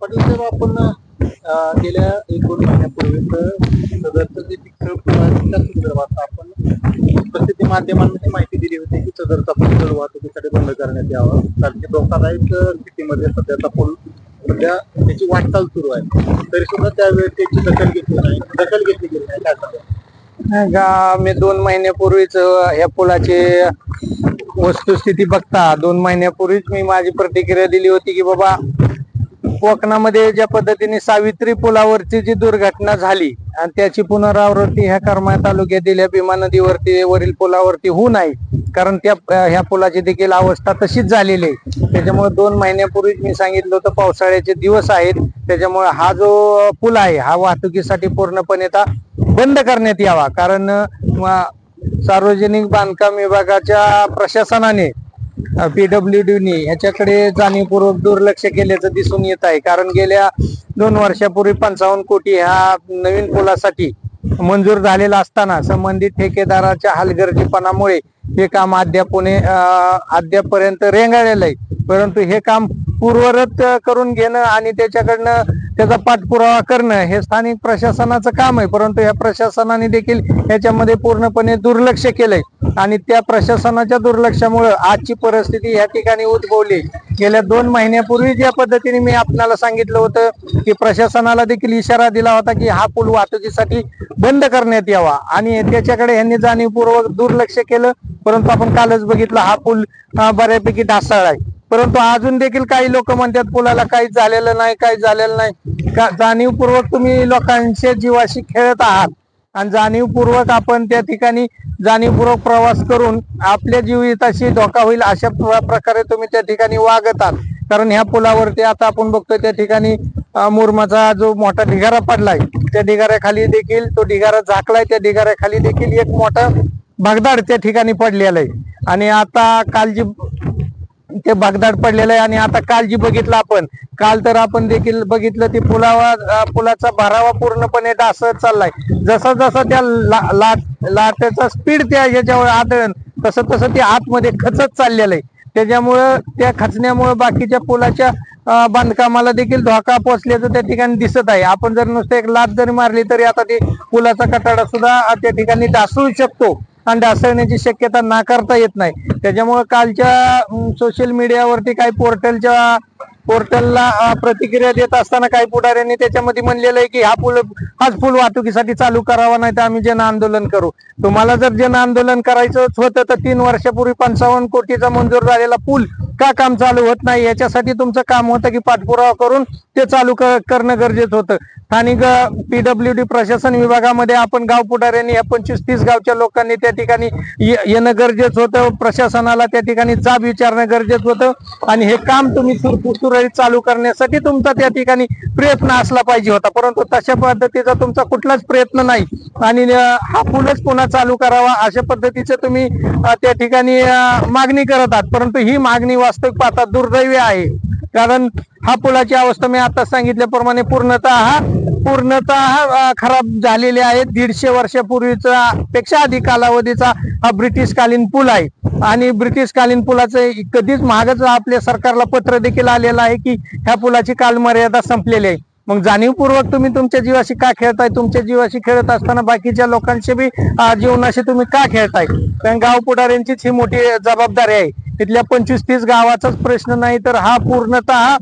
पाटील साहेब आपण गेल्या एक दोन महिन्यापूर्वी सदरचं जे पिक्चर त्या संदर्भात आपण प्रसिद्धी माध्यमांमध्ये माहिती दिली होती की सदरचा पूल वाहतुकीसाठी बंद करण्यात यावा. कारण की धोकादायक स्थितीमध्ये सध्याचा पूल सध्या त्याची वाटचाल सुरू आहे. तरी सुद्धा त्यावेळेस त्याची दखल घेतली नाही. दखल घेतली गेली नाही. काय का मी दोन महिन्यापूर्वीच या पुलाची वस्तुस्थिती बघता. दोन महिन्यापूर्वीच मी माझी प्रतिक्रिया दिली होती की बाबा कोकणामध्ये ज्या पद्धतीने सावित्री पुलावरची जी दुर्घटना झाली आणि त्याची पुनरावृत्ती ह्या करमाळ तालुक्यातील या भीमा नदीवरती वरील पुलावरती होऊ नये कारण त्या ह्या पुलाची देखील अवस्था तशीच झालेली आहे. त्याच्यामुळे दोन महिन्यापूर्वीच मी सांगितलं होतं पावसाळ्याचे दिवस आहेत त्याच्यामुळे हा जो पूल आहे हा वाहतुकीसाठी पूर्णपणे आता बंद करण्यात यावा. कारण सार्वजनिक बांधकाम विभागाच्या प्रशासनाने पीडब्ल्यू डी याच्याकडे जाणीवपूर्वक दुर्लक्ष केल्याचं दिसून येत आहे. कारण गेल्या दोन वर्षापूर्वी पंचावन्न कोटी हा नवीन पुलासाठी मंजूर झालेला असताना संबंधित ठेकेदाराच्या हलगर्जीपणामुळे हे काम अद्याप अद्यापर्यंत रेंगाळलेलं आहे. परंतु हे काम पूर्वरत करून घेणं आणि त्याच्याकडनं त्याचा पाठपुरावा करणं हे स्थानिक प्रशासनाचं काम आहे. परंतु या प्रशासनाने देखील याच्यामध्ये पूर्णपणे दुर्लक्ष केलंय. आणि त्या प्रशासनाच्या दुर्लक्षामुळे आजची परिस्थिती या ठिकाणी उद्भवली. गेल्या दोन महिन्यापूर्वी ज्या पद्धतीने मी आपल्याला सांगितलं होतं की प्रशासनाला देखील इशारा दिला होता की हा पूल वाहतुकीसाठी बंद करण्यात यावा. आणि त्याच्याकडे यांनी जाणीवपूर्वक दुर्लक्ष केलं. परंतु आपण कालच बघितलं हा पूल बऱ्यापैकी ढासाळ आहे. परंतु अजून देखील काही लोक म्हणतात पुलाला काहीच झालेलं नाही काही झालेलं नाही. का- जाणीवपूर्वक तुम्ही लोकांच्या जीवाशी खेळत आहात. आणि जाणीवपूर्वक आपण त्या ठिकाणी जाणीवपूर्वक प्रवास करून आपल्या जीविताशी धोका होईल अशा प्रकारे तुम्ही त्या ठिकाणी वागत आहात. कारण ह्या पुलावरती आता आपण बघतोय त्या ठिकाणी मुरमाचा जो मोठा ढिगारा पडलाय त्या ढिगाऱ्याखाली देखील तो ढिगारा झाकलाय त्या ढिगाऱ्याखाली देखील एक मोठा भगदाड त्या ठिकाणी पडलेलं आहे. आणि आता काल जी ते भगदाड पडलेलं आहे आणि आता काल जी बघितलं आपण काल तर आपण देखील बघितलं ती पुलावा पुलाचा भरावा पूर्णपणे डासत चाललाय. जसा जसा त्या ला- लाटेचा स्पीड त्या याच्यावर आदळण तसं तसं ते आतमध्ये खचत चाललेलं आहे. त्याच्यामुळं त्या खचण्यामुळे बाकीच्या पुलाच्या बांधकामाला देखील धोका पोचल्याचं त्या ठिकाणी दिसत आहे. आपण जर नुसतं एक लाट जरी मारली तरी आता ते पुलाचा कटाडा सुद्धा त्या ठिकाणी डासू शकतो. आणि असण्याची शक्यता नाकारता येत नाही. त्याच्यामुळे कालच्या सोशल मीडियावरती काही पोर्टलच्या पोर्टलला प्रतिक्रिया देत असताना काही पुढाऱ्यांनी त्याच्यामध्ये म्हणलेलं आहे की हा पूल हाच पूल वाहतुकीसाठी चालू करावा नाही तर आम्ही जन आंदोलन करू. तुम्हाला जर जन आंदोलन करायचंच होतं तर तीन वर्षापूर्वी पंचावन्न कोटीचा मंजूर झालेला पूल का काम चालू होत नाही? याच्यासाठी तुमचं काम होतं की पाठपुरावा करून ते चालू करणं गरजेचं होतं. स्थानिक पीडब्ल्यू डी प्रशासन विभागामध्ये आपण गाव पुढाऱ्यांनी या पंचवीस तीस गावच्या लोकांनी त्या ठिकाणी येणं गरजेचं होतं. प्रशासनाला त्या ठिकाणी जाब विचारणं गरजेचं होतं. आणि हे काम तुम्ही सुर- सुरळीत चालू करण्यासाठी तुमचा त्या ठिकाणी प्रयत्न असला पाहिजे होता. परंतु तशा पद्धतीचा तुमचा कुठलाच प्रयत्न नाही. आणि हा पूलच पुन्हा चालू करावा अशा पद्धतीचं तुम्ही त्या ठिकाणी मागणी करत आहात. परंतु ही मागणी वास्तविक पाहता दुर्दैवी आहे. कारण हा पुलाची अवस्था मी आता सांगितल्याप्रमाणे पूर्णतः हा पूर्णतः खराब झालेले आहे. दीडशे वर्षापूर्वीचा पेक्षा अधिक कालावधीचा हा ब्रिटिश कालीन पूल आहे. आणि ब्रिटिश कालीन पुलाचं कधीच महागच आपल्या सरकारला पत्र देखील आलेलं आहे की ह्या पुलाची कालमर्यादा संपलेली आहे. मग जाणीवपूर्वक तुम्ही तुमच्या जीवाशी का खेळताय? तुमच्या जीवाशी खेळत असताना बाकीच्या लोकांशी बी जीवनाशी तुम्ही का खेळताय? कारण गाव पुढाऱ्यांचीच ही मोठी जबाबदारी आहे. तिथल्या पंचवीस तीस गावाचाच प्रश्न नाही तर हा पूर्णतः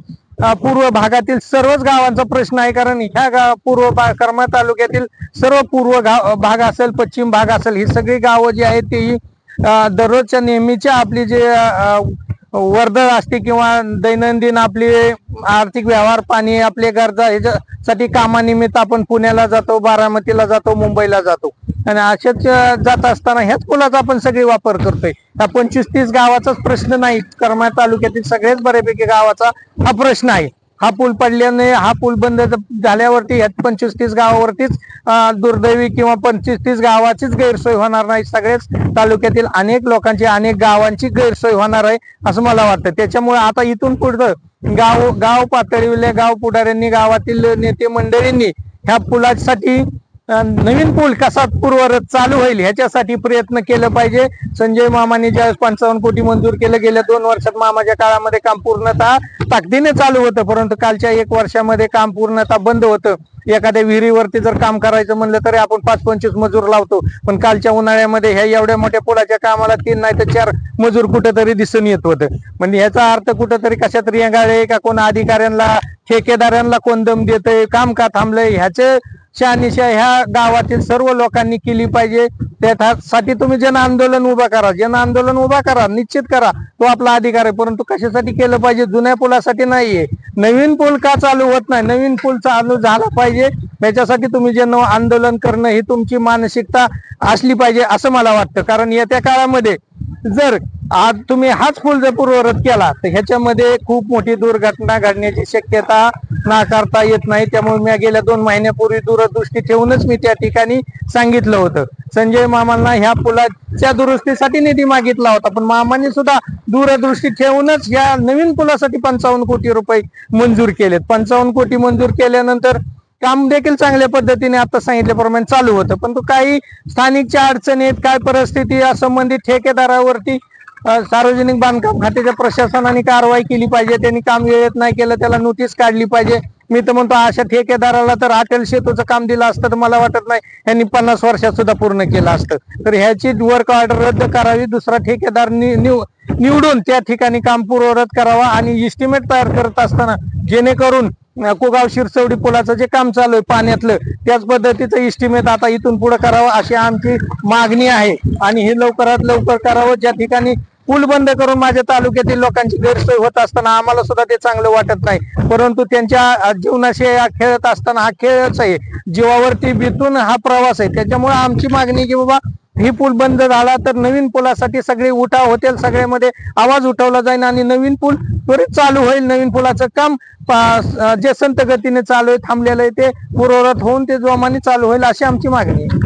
पूर्व भागातील सर्वच गावांचा प्रश्न आहे. कारण ह्या गाव पूर्व कर्मा तालुक्यातील सर्व पूर्व गाव भाग असेल पश्चिम भाग असेल ही सगळी गावं जी आहेत ती दररोजच्या नेहमीच्या आपली जे वर्दळ असते किंवा दैनंदिन आपली आर्थिक व्यवहार पाणी आपले गरजा ह्याच्यासाठी कामानिमित्त आपण पुण्याला जातो बारामतीला जातो मुंबईला जातो. आणि असेच जात असताना ह्याच पुलाचा आपण सगळे वापर करतोय. हा पंचवीस तीस गावाचाच प्रश्न नाही. करमाळ तालुक्यातील सगळेच बऱ्यापैकी गावाचा हा प्रश्न आहे. हा पूल पडल्याने हा पूल बंद झाल्यावरती ह्या पंचवीस तीस गावावरतीच दुर्दैवी किंवा पंचवीस तीस गावाचीच गैरसोय होणार नाही सगळेच तालुक्यातील अनेक लोकांची अनेक गावांची गैरसोय होणार आहे असं मला वाटतं. त्याच्यामुळे आता इथून पुढचं गाव गाव पातळीवल्या गाव पुढाऱ्यांनी गावातील नेते मंडळींनी ह्या पुलासाठी नवीन पूल कसा पूर्वरत चालू होईल ह्याच्यासाठी प्रयत्न केलं पाहिजे. संजय मामाने ज्यावेळेस पंचावन्न कोटी मंजूर केलं गेल्या दोन वर्षात मामाच्या काळामध्ये काम पूर्णतः ताकदीने चालू होतं परंतु कालच्या एक वर्षामध्ये काम पूर्णतः बंद होतं. एखाद्या विहिरीवरती जर काम करायचं म्हणलं तरी आपण पाच पंचवीस मजूर लावतो. पण कालच्या उन्हाळ्यामध्ये ह्या एवढ्या मोठ्या पुलाच्या कामाला तीन नाही तर चार मजूर कुठेतरी दिसून येत होतं. म्हणजे ह्याचा अर्थ कुठेतरी कशात रेंगाळे का? कोण अधिकाऱ्यांना ठेकेदारांना कोण दम देतय? काम का थांबलंय? ह्याचे शहानिशा ह्या गावातील सर्व लोकांनी केली पाहिजे. त्यासाठी तुम्ही जन आंदोलन उभा करा. जन आंदोलन उभा करा. निश्चित करा. तो आपला अधिकार आहे. परंतु कशासाठी केलं पाहिजे? जुन्या पुलासाठी नाहीये. नवीन पूल का चालू होत नाही? नवीन पूल चालू झाला पाहिजे. त्याच्यासाठी तुम्ही जन आंदोलन करणं ही तुमची मानसिकता असली पाहिजे असं मला वाटतं. कारण येत्या काळामध्ये जर आज तुम्ही हाच पूल जर पूर्वरत केला तर ह्याच्यामध्ये खूप मोठी दुर्घटना घडण्याची शक्यता नाकारता येत नाही. त्यामुळे मी गेल्या दोन महिन्यापूर्वी दूरदृष्टी ठेवूनच मी त्या ठिकाणी सांगितलं होतं. संजय मामांना ह्या पुलाच्या दुरुस्तीसाठी निधी मागितला होता पण मामांनी सुद्धा दूरदृष्टी ठेवूनच या नवीन पुलासाठी पंचावन्न कोटी रुपये मंजूर केलेत. पंचावन्न कोटी मंजूर केल्यानंतर काम देखील चांगल्या पद्धतीने आता सांगितल्याप्रमाणे चालू होतं. पण काही स्थानिकच्या अडचणीत काय परिस्थिती या संबंधित ठेकेदारावरती सार्वजनिक बांधकाम खात्याच्या प्रशासनाने कारवाई केली पाहिजे त्यांनी काम वेळेत नाही केलं त्याला नोटीस काढली पाहिजे. मी तर म्हणतो अशा ठेकेदाराला तर अटल शेतूचं काम दिलं असतं तर मला वाटत नाही यांनी पन्नास वर्षात सुद्धा पूर्ण केलं असतं. तर ह्याची वर्क ऑर्डर रद्द करावी दुसरा ठेकेदार नि- निव- निवडून त्या ठिकाणी काम पूर्वरत करावा आणि इस्टिमेट तयार करत असताना जेणेकरून कुगाव शिरसवडी पुलाचं जे काम चालू आहे पाण्यातलं त्याच पद्धतीचं इस्टिमेट आता इथून पुढे करावं अशी आमची मागणी आहे. आणि हे लवकरात लवकर करावं ज्या ठिकाणी पूल बंद करून माझ्या तालुक्यातील लोकांची गैरसोय होत असताना आम्हाला सुद्धा ते चांगलं वाटत नाही. परंतु त्यांच्या जीवनाशी खेळत असताना हा खेळच आहे. जीवावरती बितून हा प्रवास आहे. त्याच्यामुळे आमची मागणी की बाबा ही पूल बंद झाला तर नवीन पुलासाठी सगळे उठाव होतील सगळ्यामध्ये आवाज उठवला जाईल आणि नवीन पूल त्वरित चालू होईल. नवीन पुलाचं काम जे संत गतीने चालू आहे थांबलेलं आहे ते पूर्वरत होऊन ते जोमाने चालू होईल अशी आमची मागणी आहे.